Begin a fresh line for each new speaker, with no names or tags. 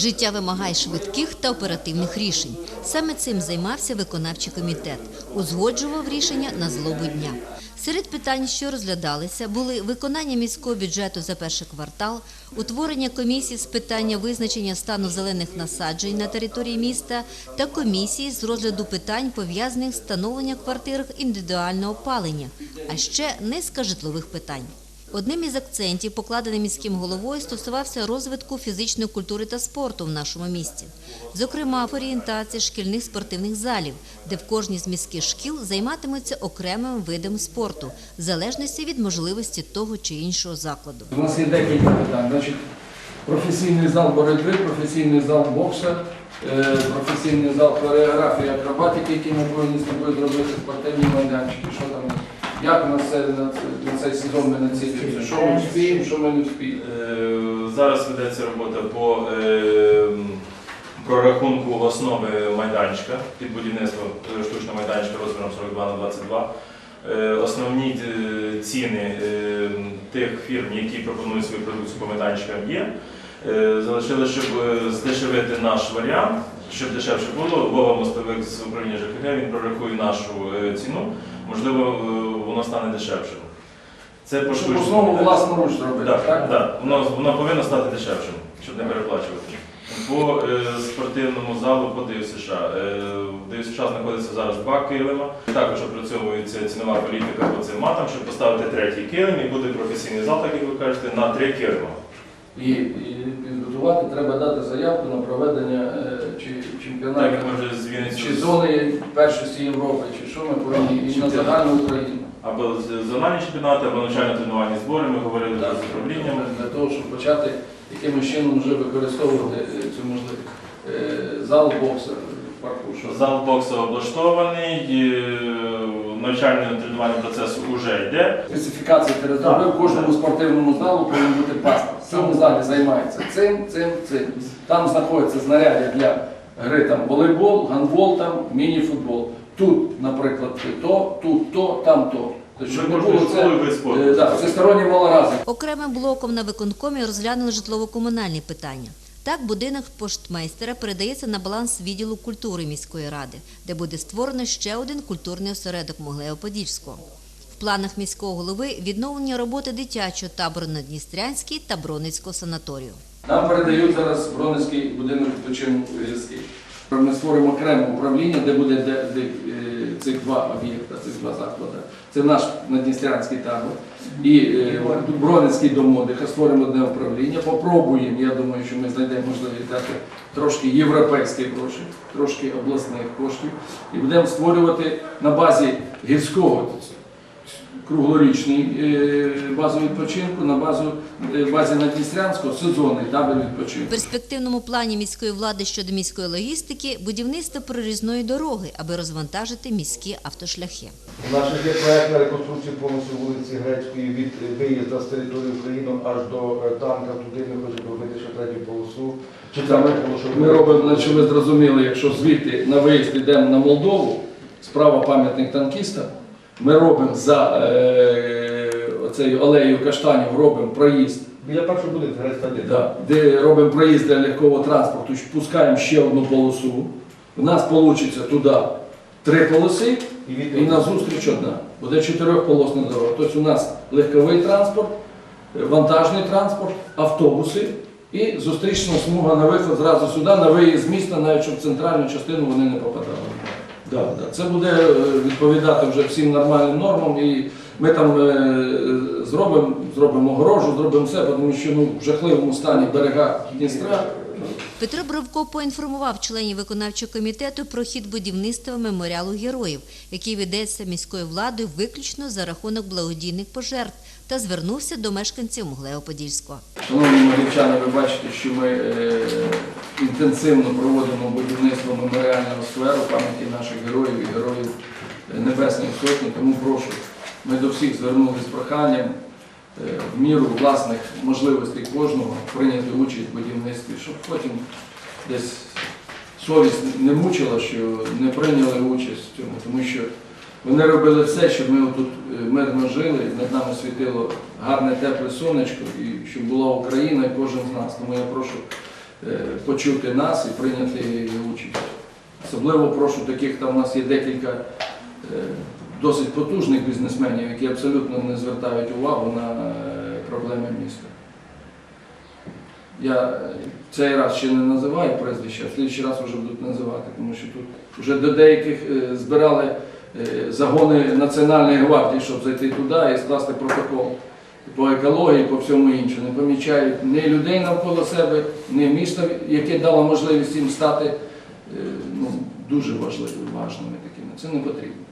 Життя вимагає швидких та оперативних рішень. Саме цим займався виконавчий комітет, узгоджував рішення на злобу дня. Серед питань, що розглядалися, були виконання міського бюджету за перший квартал, утворення комісії з питання визначення стану зелених насаджень на території міста та комісії з розгляду питань, пов'язаних з встановленням в квартирах індивідуального опалення, а ще низка житлових питань. Одним із акцентів, покладений міським головою, стосувався розвитку фізичної культури та спорту в нашому місті. Зокрема, в орієнтації шкільних спортивних залів, де в кожній з міських шкіл займатимуться окремим видом спорту, в залежності від можливості того чи іншого закладу.
У нас є декілька питань. Значить, професійний зал боротьби, професійний зал бокса, е, професійний зал хореографії, акробатики, які ми повинні з тобою зробити, спортивні майданчики. Що там? Як це, на, це- на цей сезон ми націлюємося? Що ми вспіємо, що ми не вспіємо?
Е, Зараз ведеться робота по е, прорахунку основи майданчика під будівництво е, штучного майданчика розміром 42 на 22. Е, Основні е, ціни е, тих фірм, які пропонують свою продукцію по майданчикам, є. Е, Залишилося, щоб е, здешевити наш варіант, щоб дешевше було. Вова Мостовик з управління ЖКГ він прорахує нашу е, ціну. Можливо, воно стане дешевшим. Це поштучно.
основу власноруч зробити,
Так,
так?
так. Воно, воно повинно стати дешевшим, щоб не переплачувати. По е, спортивному залу по ДЮСШ. США. Е, в ДЮСШ знаходиться зараз два килима. Також опрацьовується цінова політика по цим матам, щоб поставити третій килим і буде професійний зал, так як ви кажете, на три килима.
І, і підготувати треба дати заявку на проведення е, чи
Так
чемпіонату,
з Вінниці
чи зони першості Європи, чи що ми повинні і на загальну Україну.
або зональні чемпіонати, або навчально-тренувальні збори. Ми говорили
Так,
з управлінням.
Для того, щоб почати якимось чином вже використовувати е, цю можливість. Е, Зал бокса в парку.
Зал боксу облаштований, е, навчально-тренувальний процес вже йде.
Специфікація Специфікації перезробив, кожному спортивному залу повинен бути паспорт. В цьому залі займається цим, цим, цим. Там знаходяться знаряддя для гри там волейбол, гандбол, там, міні-футбол. Тут, наприклад, то, тут то, там то. Тобто, щоб не було це, е, да, всестороннє малоразом.
Окремим блоком на виконкомі розглянули житлово-комунальні питання. Так, будинок поштмейстера передається на баланс відділу культури міської ради, де буде створено ще один культурний осередок Моглео-Подільського. Планах міського голови відновлення роботи дитячого табору на Дністрянській та Броницького санаторію.
Нам передають зараз Бронницький будинок відпочинку гірський. Ми створимо окреме управління, де буде де, де, е, цих два об'єкти, цих два заклади. Це наш Надністрянський табор і е, Бронницький дом отдиха. Створимо одне управління. Попробуємо, я думаю, що ми знайдемо можливість дати трошки європейських грошей, трошки обласних коштів. І будемо створювати на базі гірського круглорічний е, базу відпочинку, на базу, е, базі Надністрянського сезонний табір
В
відпочинку.
перспективному плані міської влади щодо міської логістики будівництво прорізної дороги, аби розвантажити міські автошляхи.
У наших є проект на реконструкцію повністю вулиці Грецької від виїзду з території України аж до е, танка. Туди ми хочемо робити ще третю полосу. Чи
Це ми, ми робимо, значить, ви зрозуміли, якщо звідти на виїзд йдемо на Молдову, справа пам'ятник танкіста, ми робимо за е, оцею алеєю каштанів, робимо проїзд,
Біля першого один.
да, де робимо проїзд для легкового транспорту, пускаємо ще одну полосу. У нас вийде туди три полоси,
І
на зустріч одна. Буде чотирьохполосна дорога. Тобто у нас легковий транспорт, вантажний транспорт, автобуси і зустрічна смуга на виход зразу сюди, на виїзд з міста, навіть щоб в центральну частину вони не попадали. Да, да. Це буде е, відповідати вже всім нормальним нормам. І ми там е, зробимо, зробимо огорожу, зробимо все, тому що ну, в жахливому стані берега Дністра.
Петро Бровко поінформував членів виконавчого комітету про хід будівництва меморіалу героїв, який ведеться міською владою виключно за рахунок благодійних пожертв, та звернувся до мешканців Моглео-Подільського.
Шановні молодівчани, ви бачите, що ми е, інтенсивно проводимо будівництво меморіального скверу пам'яті наших героїв і героїв е, Небесної Сотні. Тому прошу, ми до всіх звернулися з проханням е, в міру власних можливостей кожного прийняти участь в будівництві, щоб потім десь совість не мучила, що не прийняли участь в цьому, тому що вони робили все, щоб ми тут мирно жили, над нами світило гарне тепле сонечко, і щоб була Україна і кожен з нас. Тому я прошу е, почути нас і прийняти участь. Особливо прошу таких, там у нас є декілька е, досить потужних бізнесменів, які абсолютно не звертають увагу на е, проблеми міста. Я е, цей раз ще не називаю прізвища, а слідчий раз вже будуть називати, тому що тут вже до деяких е, збирали е, загони Національної гвардії, щоб зайти туди і скласти протокол по екології, по всьому іншому. Не помічають ні людей навколо себе, ні міста, яке дало можливість їм стати е, ну, дуже важливими, важними такими. Це не потрібно.